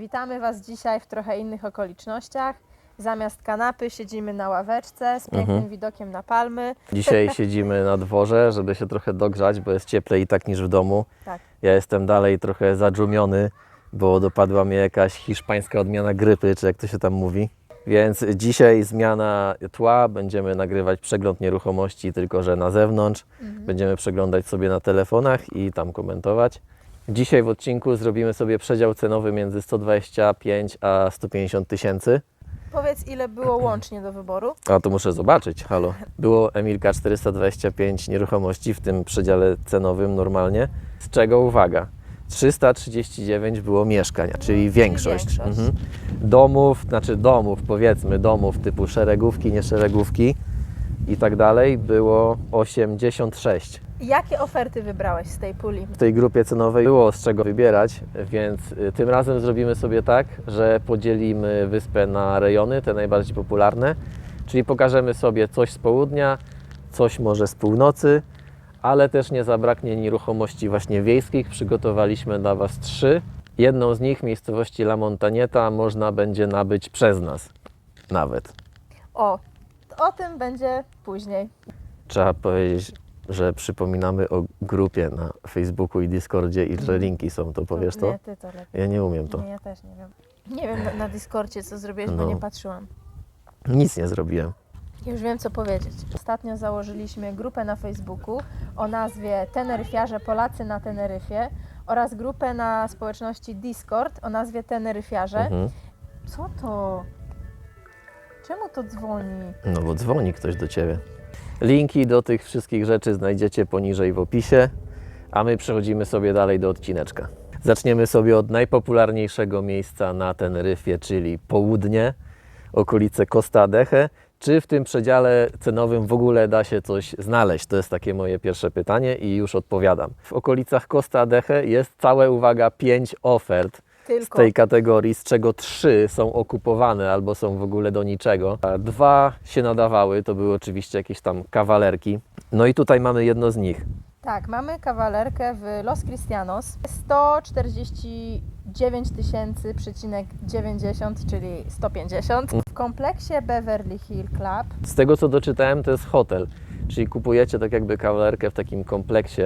Witamy Was dzisiaj w trochę innych okolicznościach. Zamiast kanapy siedzimy na ławeczce z pięknym Mhm. widokiem na palmy. Dzisiaj siedzimy na dworze, żeby się trochę dogrzać, bo jest cieplej i tak niż w domu. Tak. Ja jestem dalej trochę zadżumiony, bo dopadła mnie jakaś hiszpańska odmiana grypy, czy jak to się tam mówi. Więc dzisiaj zmiana tła, będziemy nagrywać przegląd nieruchomości, tylko że na zewnątrz. Będziemy przeglądać sobie na telefonach i tam komentować. Dzisiaj w odcinku zrobimy sobie przedział cenowy między 125 a 150 tysięcy. Powiedz, ile było łącznie do wyboru? A to muszę zobaczyć, halo. Było Emilka 425 nieruchomości w tym przedziale cenowym normalnie, z czego uwaga, 339 było mieszkań, czyli większość. większość. Mhm. Domów, znaczy domów, powiedzmy domów typu szeregówki, nie szeregówki i tak dalej było 86. Jakie oferty wybrałeś z tej puli? W tej grupie cenowej było z czego wybierać, więc y, tym razem zrobimy sobie tak, że podzielimy wyspę na rejony, te najbardziej popularne, czyli pokażemy sobie coś z południa, coś może z północy, ale też nie zabraknie nieruchomości właśnie wiejskich. Przygotowaliśmy dla Was trzy. Jedną z nich, miejscowości La Montanieta, można będzie nabyć przez nas nawet. O, o tym będzie później. Trzeba powiedzieć, że przypominamy o grupie na Facebooku i Discordzie i że linki są, to powiesz to? Nie, ty to lepiej. Ja nie umiem to. Nie, ja też nie wiem. Nie wiem na, na Discordzie, co zrobiłeś, bo No. nie patrzyłam. Nic nie zrobiłem. Już wiem, co powiedzieć. Ostatnio założyliśmy grupę na Facebooku o nazwie Teneryfiarze Polacy na Teneryfie oraz grupę na społeczności Discord o nazwie Teneryfiarze. Mhm. Co to? Czemu to dzwoni? No bo dzwoni ktoś do Ciebie. Linki do tych wszystkich rzeczy znajdziecie poniżej w opisie, a my przechodzimy sobie dalej do odcineczka. Zaczniemy sobie od najpopularniejszego miejsca na Teneryfie, czyli południe, okolice Costa Adeje. Czy w tym przedziale cenowym w ogóle da się coś znaleźć? To jest takie moje pierwsze pytanie i już odpowiadam. W okolicach Costa Adeje jest całe, uwaga, pięć ofert z Tylko. tej kategorii, z czego trzy są okupowane albo są w ogóle do niczego. A dwa się nadawały, to były oczywiście jakieś tam kawalerki. No i tutaj mamy jedno z nich. Tak, mamy kawalerkę w Los Cristianos. 149 tysięcy, przecinek 90, czyli 150. W kompleksie Beverly Hill Club. Z tego co doczytałem, to jest hotel, czyli kupujecie tak jakby kawalerkę w takim kompleksie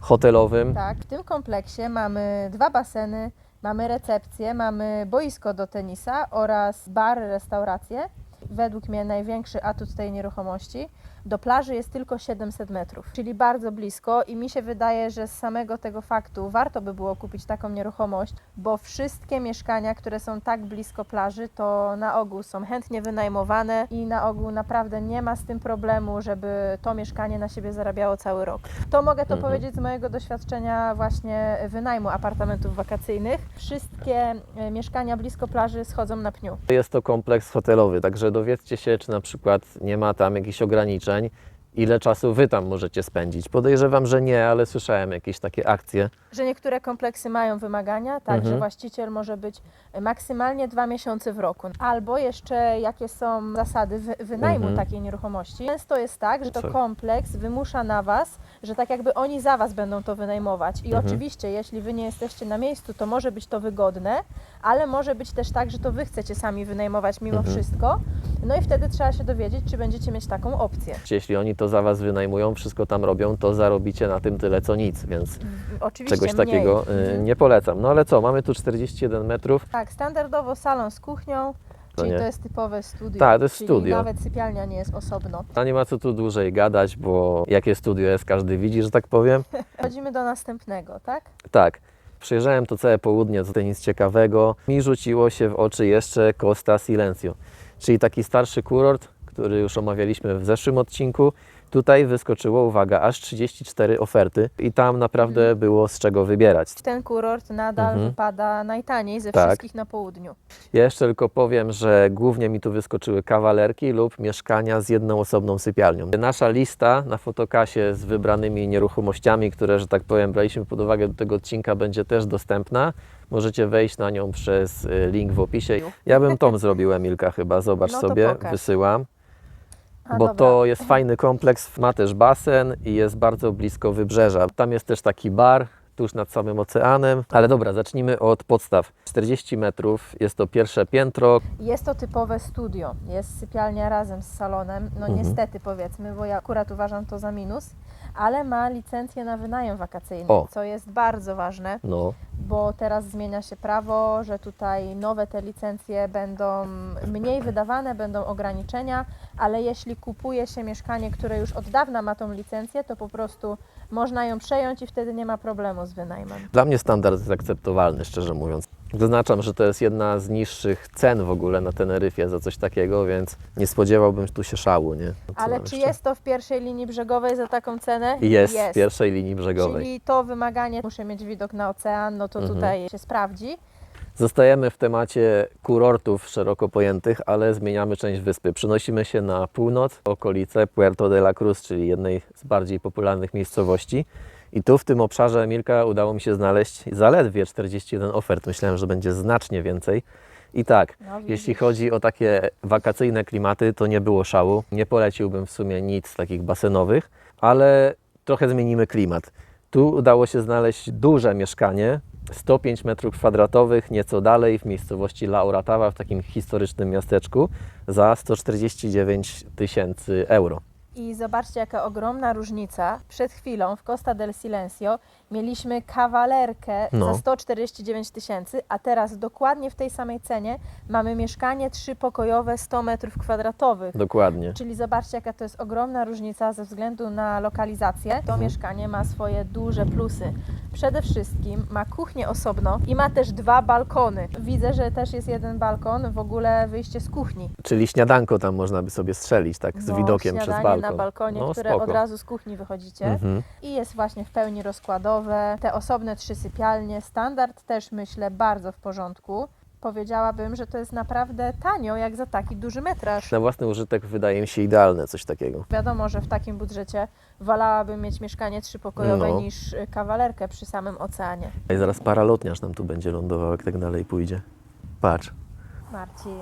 hotelowym. Tak, w tym kompleksie mamy dwa baseny, mamy recepcję, mamy boisko do tenisa oraz bar, restaurację. Według mnie największy atut tej nieruchomości. Do plaży jest tylko 700 metrów, czyli bardzo blisko i mi się wydaje, że z samego tego faktu warto by było kupić taką nieruchomość, bo wszystkie mieszkania, które są tak blisko plaży, to na ogół są chętnie wynajmowane i na ogół naprawdę nie ma z tym problemu, żeby to mieszkanie na siebie zarabiało cały rok. To mogę to Mhm. powiedzieć z mojego doświadczenia właśnie wynajmu apartamentów wakacyjnych. Wszystkie e, mieszkania blisko plaży schodzą na pniu. Jest to kompleks hotelowy, także dowiedzcie się, czy na przykład nie ma tam jakichś ograniczeń, питань ile czasu Wy tam możecie spędzić. Podejrzewam, że nie, ale słyszałem jakieś takie akcje. Że niektóre kompleksy mają wymagania, tak, Mhm. że właściciel może być maksymalnie dwa miesiące w roku. Albo jeszcze jakie są zasady wy- wynajmu Mhm. takiej nieruchomości. Często jest tak, że to kompleks wymusza na Was, że tak jakby oni za Was będą to wynajmować. I Mhm. oczywiście, jeśli Wy nie jesteście na miejscu, to może być to wygodne, ale może być też tak, że to Wy chcecie sami wynajmować mimo Mhm. wszystko. No i wtedy trzeba się dowiedzieć, czy będziecie mieć taką opcję. Jeśli oni to za Was wynajmują, wszystko tam robią, to zarobicie na tym tyle co nic, więc Oczywiście czegoś mniej. takiego y, Mhm. nie polecam. No ale co, mamy tu 41 metrów. Tak, standardowo salon z kuchnią, To czyli nie. to jest typowe studio. Tak, to jest czyli studio. Nawet sypialnia nie jest osobno. A nie ma co tu dłużej gadać, bo jakie studio jest, każdy widzi, że tak powiem. Chodzimy do następnego, tak? Tak, przejrzałem to całe południe, to nic ciekawego. Mi rzuciło się w oczy jeszcze Costa Silencio, czyli taki starszy kurort, który już omawialiśmy w zeszłym odcinku. Tutaj wyskoczyło, uwaga, aż 34 oferty i tam naprawdę Mhm. było z czego wybierać. Ten kurort nadal Mhm. wypada najtaniej ze Tak. wszystkich na południu. Ja jeszcze tylko powiem, że głównie mi tu wyskoczyły kawalerki lub mieszkania z jedną osobną sypialnią. Nasza lista na fotokasie z wybranymi nieruchomościami, które, że tak powiem, braliśmy pod uwagę do tego odcinka, będzie też dostępna. Możecie wejść na nią przez y, link w opisie. Ja bym tą zrobił, Emilka, chyba. Zobacz No sobie, pokaż. wysyłam. A, bo dobra. to jest fajny kompleks, ma też basen i jest bardzo blisko wybrzeża. Tam jest też taki bar, tuż nad samym oceanem. Ale dobra, zacznijmy od podstaw. 40 metrów, jest to pierwsze piętro. Jest to typowe studio. Jest sypialnia razem z salonem. No Mhm. niestety powiedzmy, bo ja akurat uważam to za minus, ale ma licencję na wynajem wakacyjny, O. co jest bardzo ważne, No, bo teraz zmienia się prawo, że tutaj nowe te licencje będą mniej wydawane, będą ograniczenia, ale jeśli kupuje się mieszkanie, które już od dawna ma tą licencję, to po prostu można ją przejąć i wtedy nie ma problemu z wynajmem. Dla mnie standard jest akceptowalny, szczerze mówiąc. Zaznaczam, że to jest jedna z niższych cen w ogóle na Teneryfie za coś takiego, więc nie spodziewałbym tu się szału, nie? Co Ale czy jeszcze? jest to w pierwszej linii brzegowej za taką cenę? Jest, w pierwszej linii brzegowej. Czyli to wymaganie, muszę mieć widok na ocean, no to Mhm. tutaj się sprawdzi. Zostajemy w temacie kurortów szeroko pojętych, ale zmieniamy część wyspy. Przenosimy się na północ, okolice Puerto de la Cruz, czyli jednej z bardziej popularnych miejscowości. I tu w tym obszarze Milka udało mi się znaleźć zaledwie 41 ofert. Myślałem, że będzie znacznie więcej. I tak, No, jeśli chodzi o takie wakacyjne klimaty, to nie było szału. Nie poleciłbym w sumie nic takich basenowych, ale trochę zmienimy klimat. Tu udało się znaleźć duże mieszkanie, 105 metrów kwadratowych, nieco dalej w miejscowości La Oratava, w takim historycznym miasteczku, za 149 tysięcy euro. I zobaczcie, jaka ogromna różnica. Przed chwilą w Costa del Silencio mieliśmy kawalerkę No. za 149 tysięcy, a teraz dokładnie w tej samej cenie mamy mieszkanie trzypokojowe 100 metrów kwadratowych. Dokładnie. Czyli zobaczcie, jaka to jest ogromna różnica ze względu na lokalizację. To Mhm. mieszkanie ma swoje duże plusy. Przede wszystkim ma kuchnię osobno i ma też dwa balkony. Widzę, że też jest jeden balkon, w ogóle wyjście z kuchni. Czyli śniadanko tam można by sobie strzelić, tak, z No, widokiem przez śniadanie balkon. Na balkonie, no, które spoko. od razu z kuchni wychodzicie. Mhm. I jest właśnie w pełni rozkładowe. Te osobne trzy sypialnie, standard też myślę bardzo w porządku. Powiedziałabym, że to jest naprawdę tanio jak za taki duży metraż. Na własny użytek wydaje mi się idealne coś takiego. Wiadomo, że w takim budżecie wolałabym mieć mieszkanie trzypokojowe No. niż y, kawalerkę przy samym oceanie. I zaraz paralotniarz nam tu będzie lądował, jak tak dalej pójdzie. Patrz. Marcin.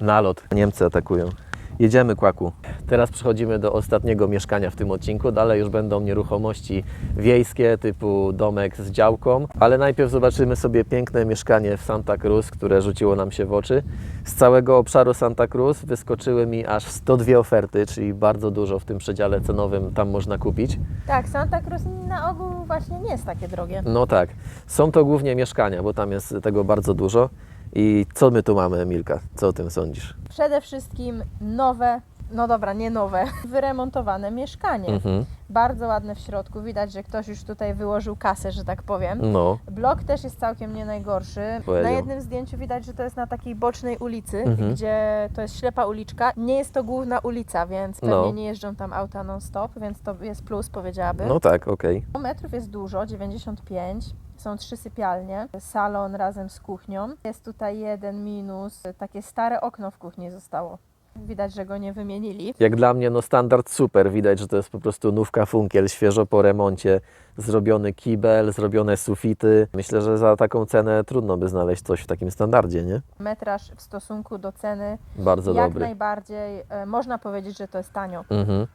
Nalot. Niemcy atakują. Jedziemy, Kłaku. Teraz przechodzimy do ostatniego mieszkania w tym odcinku. Dalej już będą nieruchomości wiejskie, typu domek z działką. Ale najpierw zobaczymy sobie piękne mieszkanie w Santa Cruz, które rzuciło nam się w oczy. Z całego obszaru Santa Cruz wyskoczyły mi aż 102 oferty, czyli bardzo dużo w tym przedziale cenowym tam można kupić. Tak, Santa Cruz na ogół właśnie nie jest takie drogie. No tak, są to głównie mieszkania, bo tam jest tego bardzo dużo. I co my tu mamy, Milka? Co o tym sądzisz? Przede wszystkim nowe, no dobra, nie nowe, wyremontowane mieszkanie. Mhm. Bardzo ładne w środku. Widać, że ktoś już tutaj wyłożył kasę, że tak powiem. No, Blok też jest całkiem nie najgorszy. Powiedział. Na jednym zdjęciu widać, że to jest na takiej bocznej ulicy, Mhm. gdzie to jest ślepa uliczka. Nie jest to główna ulica, więc pewnie No. nie jeżdżą tam auta non-stop, więc to jest plus, powiedziałabym. no tak, okej. Metrów jest dużo, 95. Są trzy sypialnie, salon razem z kuchnią. Jest tutaj jeden minus, takie stare okno w kuchni zostało. Widać, że go nie wymienili. Jak dla mnie, no standard super. Widać, że to jest po prostu nówka funkiel, świeżo po remoncie. Zrobiony kibel, zrobione sufity. Myślę, że za taką cenę trudno by znaleźć coś w takim standardzie, nie? Metraż w stosunku do ceny Bardzo jak dobry. najbardziej, e, można powiedzieć, że to jest tanio. Mhm.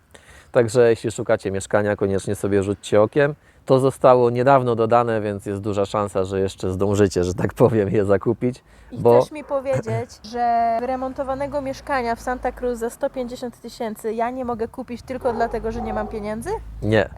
Także jeśli szukacie mieszkania, koniecznie sobie rzućcie okiem. To zostało niedawno dodane, więc jest duża szansa, że jeszcze zdążycie, że tak powiem, je zakupić. I Bo chcesz mi powiedzieć, że wyremontowanego mieszkania w Santa Cruz za 150 tysięcy ja nie mogę kupić tylko dlatego, że nie mam pieniędzy? nie.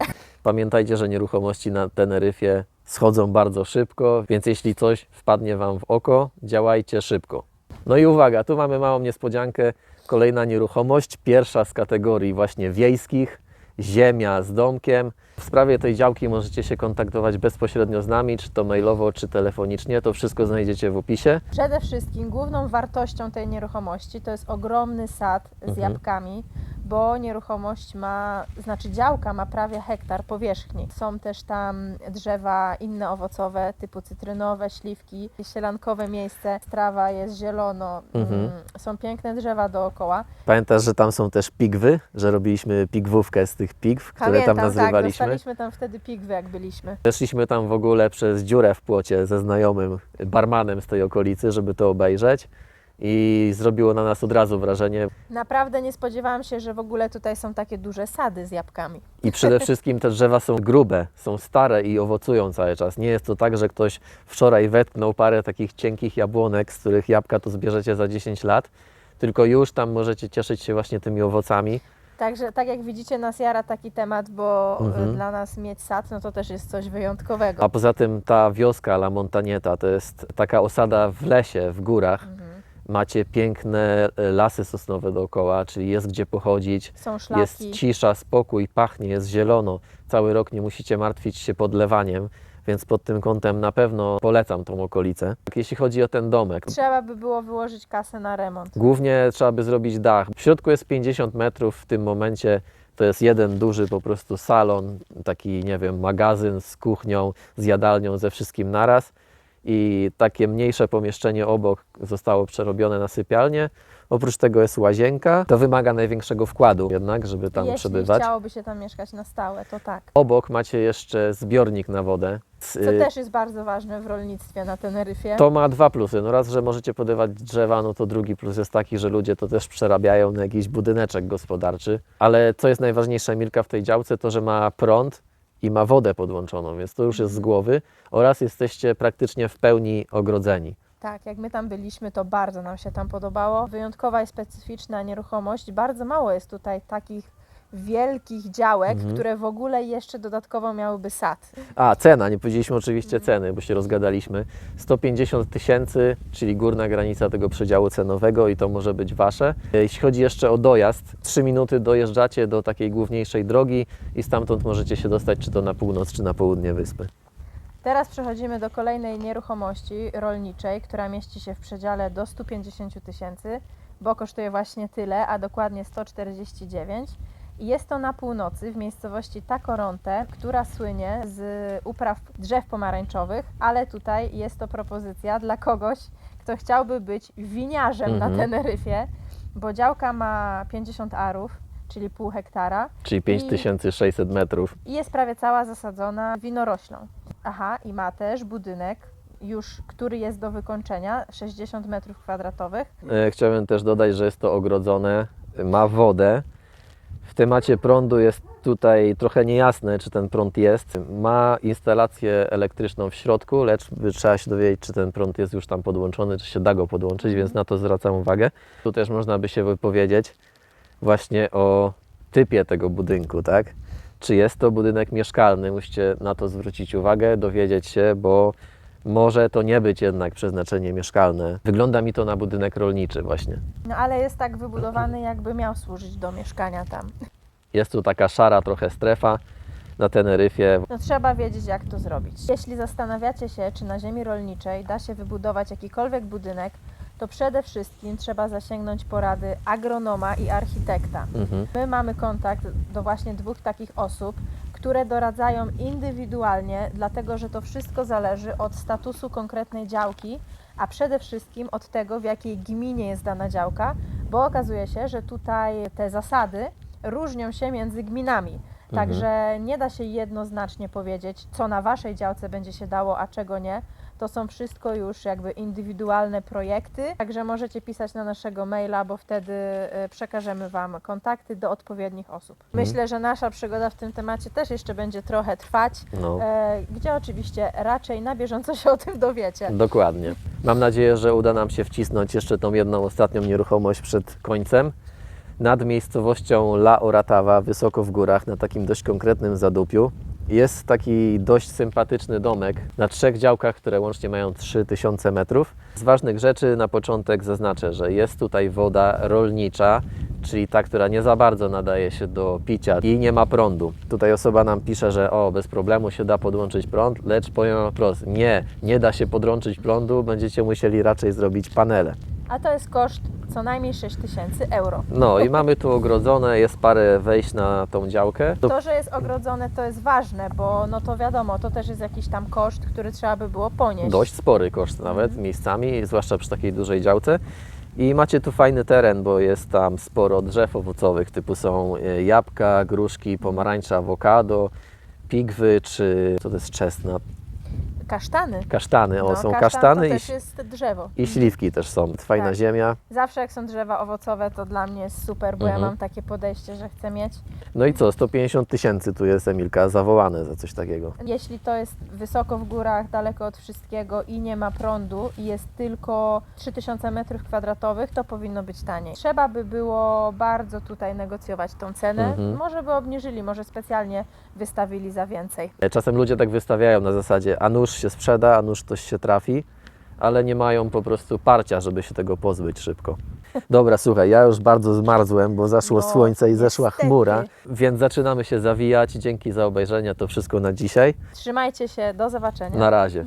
Pamiętajcie, że nieruchomości na Teneryfie schodzą bardzo szybko, więc jeśli coś wpadnie Wam w oko, działajcie szybko. No i uwaga, tu mamy małą niespodziankę. Kolejna nieruchomość, pierwsza z kategorii właśnie wiejskich, ziemia z domkiem. W sprawie tej działki możecie się kontaktować bezpośrednio z nami, czy to mailowo, czy telefonicznie. To wszystko znajdziecie w opisie. Przede wszystkim główną wartością tej nieruchomości to jest ogromny sad z Mhm. jabłkami, bo nieruchomość ma, znaczy działka ma prawie hektar powierzchni. Są też tam drzewa inne owocowe, typu cytrynowe, śliwki, sielankowe miejsce, trawa jest zielono, Mhm. mm, są piękne drzewa dookoła. Pamiętasz, że tam są też pigwy, że robiliśmy pigwówkę z tych pigw, które Pamiętam, tam tak, nazywaliśmy. dostaliśmy tam wtedy pigwy, jak byliśmy. Weszliśmy tam w ogóle przez dziurę w płocie ze znajomym barmanem z tej okolicy, żeby to obejrzeć. I zrobiło na nas od razu wrażenie. Naprawdę nie spodziewałam się, że w ogóle tutaj są takie duże sady z jabłkami. I przede wszystkim te drzewa są grube, są stare i owocują cały czas. Nie jest to tak, że ktoś wczoraj wetknął parę takich cienkich jabłonek, z których jabłka to zbierzecie za 10 lat, tylko już tam możecie cieszyć się właśnie tymi owocami. Także tak jak widzicie nas jara taki temat, bo y, Mhm. dla nas mieć sad no to też jest coś wyjątkowego. A poza tym ta wioska La Montanieta to jest taka osada w lesie, w górach. Mhm. Macie piękne e, lasy sosnowe dookoła, czyli jest gdzie pochodzić. Są szlaki. Jest cisza, spokój, pachnie, jest zielono. Cały rok nie musicie martwić się podlewaniem, więc pod tym kątem na pewno polecam tą okolicę. Jeśli chodzi o ten domek, Trzeba by było wyłożyć kasę na remont. głównie trzeba by zrobić dach. W środku jest 50 metrów, w tym momencie to jest jeden duży po prostu salon, taki nie wiem, magazyn z kuchnią, z jadalnią, ze wszystkim naraz. I takie mniejsze pomieszczenie obok zostało przerobione na sypialnię. Oprócz tego jest łazienka. To wymaga największego wkładu jednak, żeby tam Jeśli przebywać. chciałoby się tam mieszkać na stałe, to tak. Obok macie jeszcze zbiornik na wodę. Co Y, też jest bardzo ważne w rolnictwie na Teneryfie. To ma dwa plusy. No raz, że możecie podawać drzewa, no to drugi plus jest taki, że ludzie to też przerabiają na jakiś budyneczek gospodarczy. Ale co jest najważniejsze, Milka, w tej działce, to że ma prąd i ma wodę podłączoną, więc to już jest z głowy. Oraz jesteście praktycznie w pełni ogrodzeni. Tak, jak my tam byliśmy, to bardzo nam się tam podobało. Wyjątkowa i specyficzna nieruchomość. Bardzo mało jest tutaj takich wielkich działek, Mhm. które w ogóle jeszcze dodatkowo miałyby sad. A, cena, nie powiedzieliśmy oczywiście ceny, bo się rozgadaliśmy. 150 tysięcy, czyli górna granica tego przedziału cenowego i to może być Wasze. Jeśli chodzi jeszcze o dojazd, 3 minuty dojeżdżacie do takiej główniejszej drogi i stamtąd możecie się dostać czy to na północ, czy na południe wyspy. Teraz przechodzimy do kolejnej nieruchomości rolniczej, która mieści się w przedziale do 150 tysięcy, bo kosztuje właśnie tyle, a dokładnie 149. I Jest to na północy, w miejscowości Takoronte, która słynie z upraw drzew pomarańczowych, ale tutaj jest to propozycja dla kogoś, kto chciałby być winiarzem na Mhm. Teneryfie, bo działka ma 50 arów, czyli pół hektara, Czyli 5600 metrów. i jest prawie cała zasadzona winoroślą. Aha, i ma też budynek, już który jest do wykończenia, 60 metrów kwadratowych. E, Chciałbym też dodać, że jest to ogrodzone, ma wodę. W temacie prądu jest tutaj trochę niejasne, czy ten prąd jest. Ma instalację elektryczną w środku, lecz trzeba się dowiedzieć, czy ten prąd jest już tam podłączony, czy się da go podłączyć, więc na to zwracam uwagę. Tu też można by się wypowiedzieć właśnie o typie tego budynku, tak? Czy jest to budynek mieszkalny? Musicie na to zwrócić uwagę, dowiedzieć się, bo może to nie być jednak przeznaczenie mieszkalne. Wygląda mi to na budynek rolniczy właśnie. No ale jest tak wybudowany, jakby miał służyć do mieszkania tam. Jest tu taka szara trochę strefa na Teneryfie. No trzeba wiedzieć, jak to zrobić. Jeśli zastanawiacie się, czy na ziemi rolniczej da się wybudować jakikolwiek budynek, to przede wszystkim trzeba zasięgnąć porady agronoma i architekta. Mhm. My mamy kontakt do właśnie dwóch takich osób, które doradzają indywidualnie, dlatego że to wszystko zależy od statusu konkretnej działki, a przede wszystkim od tego, w jakiej gminie jest dana działka, bo okazuje się, że tutaj te zasady różnią się między gminami. Także nie da się jednoznacznie powiedzieć, co na waszej działce będzie się dało, a czego nie. To są wszystko już jakby indywidualne projekty, także możecie pisać na naszego maila, bo wtedy e, przekażemy Wam kontakty do odpowiednich osób. Myślę, że nasza przygoda w tym temacie też jeszcze będzie trochę trwać, No, e, gdzie oczywiście raczej na bieżąco się o tym dowiecie. dokładnie. Mam nadzieję, że uda nam się wcisnąć jeszcze tą jedną ostatnią nieruchomość przed końcem. Nad miejscowością La Oratawa, wysoko w górach, na takim dość konkretnym zadupiu, jest taki dość sympatyczny domek na trzech działkach, które łącznie mają 3000 metrów. Z ważnych rzeczy na początek zaznaczę, że jest tutaj woda rolnicza, czyli ta, która nie za bardzo nadaje się do picia i nie ma prądu. Tutaj osoba nam pisze, że o, bez problemu się da podłączyć prąd, lecz powiem wprost, nie, nie da się podłączyć prądu, będziecie musieli raczej zrobić panele. A to jest koszt co najmniej 6000 euro. No i mamy tu ogrodzone, jest parę wejść na tą działkę. To, że jest ogrodzone, to jest ważne, bo no to wiadomo, to też jest jakiś tam koszt, który trzeba by było ponieść. Dość spory koszt nawet miejscami, zwłaszcza przy takiej dużej działce. I macie tu fajny teren, bo jest tam sporo drzew owocowych, typu są e, jabłka, gruszki, pomarańcze, awokado, pigwy, czy co to jest czesna. Kasztany. Kasztany, o No, są kasztan kasztany to i, też jest drzewo. i śliwki też są. Fajna Tak. ziemia. Zawsze jak są drzewa owocowe, to dla mnie jest super, bo Mhm. ja mam takie podejście, że chcę mieć. No i co, 150 tysięcy tu jest Emilka zawołane za coś takiego. Jeśli to jest wysoko w górach, daleko od wszystkiego i nie ma prądu i jest tylko 3000 m2, to powinno być taniej. Trzeba by było bardzo tutaj negocjować tą cenę. Mhm. Może by obniżyli, może specjalnie wystawili za więcej. Czasem ludzie tak wystawiają na zasadzie, a nóż się sprzeda, a nóż ktoś się trafi, ale nie mają po prostu parcia, żeby się tego pozbyć szybko. Dobra, słuchaj, ja już bardzo zmarzłem, bo zaszło No, słońce i zeszła niestety. chmura, więc zaczynamy się zawijać. Dzięki za obejrzenie, to wszystko na dzisiaj. Trzymajcie się, do zobaczenia. Na razie.